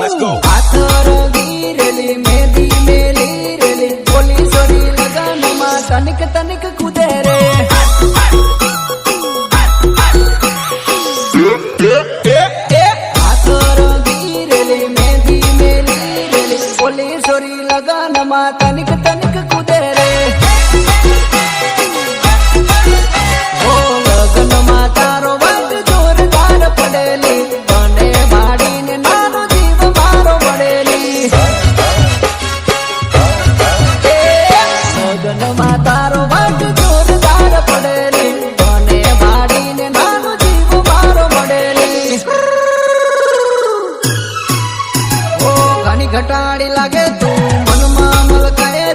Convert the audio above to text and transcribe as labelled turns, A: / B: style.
A: Let's go.
B: तनिक तनिक कूदे रे हाथों धीरे में धीमे धीरे सोरी लगा नमा तनिक तनिक ઘટાડી લાગે તું. મનમાં મલકાએ